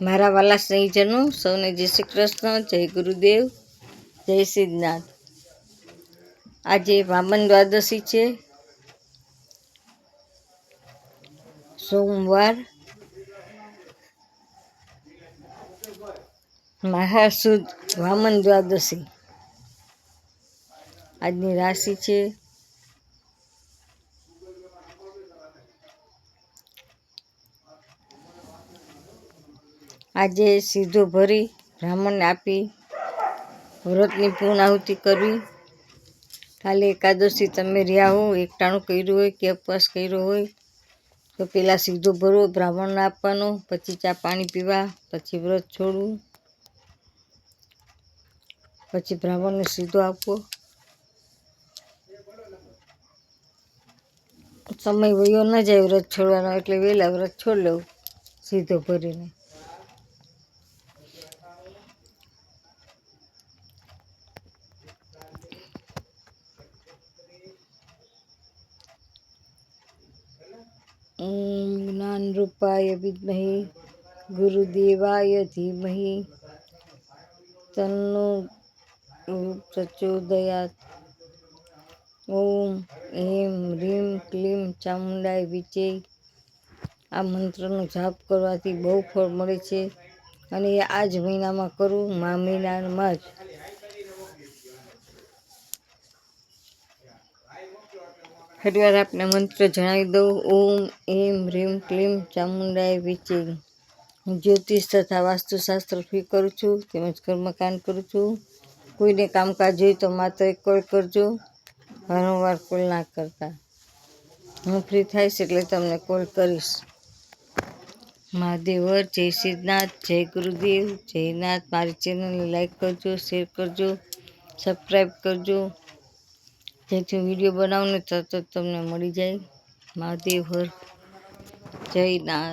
મારા વાલા સ્નેહીજનો સૌને જય શ્રી કૃષ્ણ, જય ગુરુદેવ, જય સિદ્ધનાથ. આજે વામન દ્વાદશી છે. સોમવાર મહાસુદ વામન દ્વાદશી. આજની રાશિ છે. આજે સીધો ભરી બ્રાહ્મણને આપી વ્રતની પૂર્ણ આહુતિ કરવી. કાલે એકાદશી તમે રહ્યા હો, એકટાણું કર્યું હોય કે ઉપવાસ કર્યો હોય, તો પહેલાં સીધો ભરવો બ્રાહ્મણને આપવાનો, પછી ચા પાણી પીવા, પછી વ્રત છોડવું, પછી બ્રાહ્મણને સીધો આપવો. સમય વયો ન જાય વ્રત છોડવાનો, એટલે વહેલા વ્રત છોડી લેવું, સીધો ભરીને. ઓમ જ્ઞાનરૂપાય વિદ્મહે ગુરુદેવાય ધીમહિ તન્નો પ્રચોદયાત ઓમ એમ રીમ ક્લીમ ચામુંડાય વિચે આ મંત્રનો જાપ કરવાથી બહુ ફળ મળે છે અને એ આ જ મહિનામાં કરવું મા મહિનામાં જ. ફરીવાર આપને મંત્ર જણાવી દઉં. ઓમ એમ રીમ, ક્લીમ, ચામુંડાય વિચે જ્યોતિષ તથા વાસ્તુશાસ્ત્ર ફી કરું છું, તેમજ કર્મકાંડ કરું છું. કોઈને કામકાજ હોય તો માત્ર એક કોલ કરજો. વારંવાર કોલ ના કરતા. હું ફ્રી થઈશ એટલે તમને કોલ કરીશ. મહાદેવર જય સિદ્ધનાથ, જય ગુરુદેવ જયનાથ મારી ચેનલને લાઈક કરજો શેર કરજો સબસ્ક્રાઈબ કરજો. જેથી વીડિયો બનાવું ને તરત જ તમને મળી જાય. મહાદેવ હર જય નાથ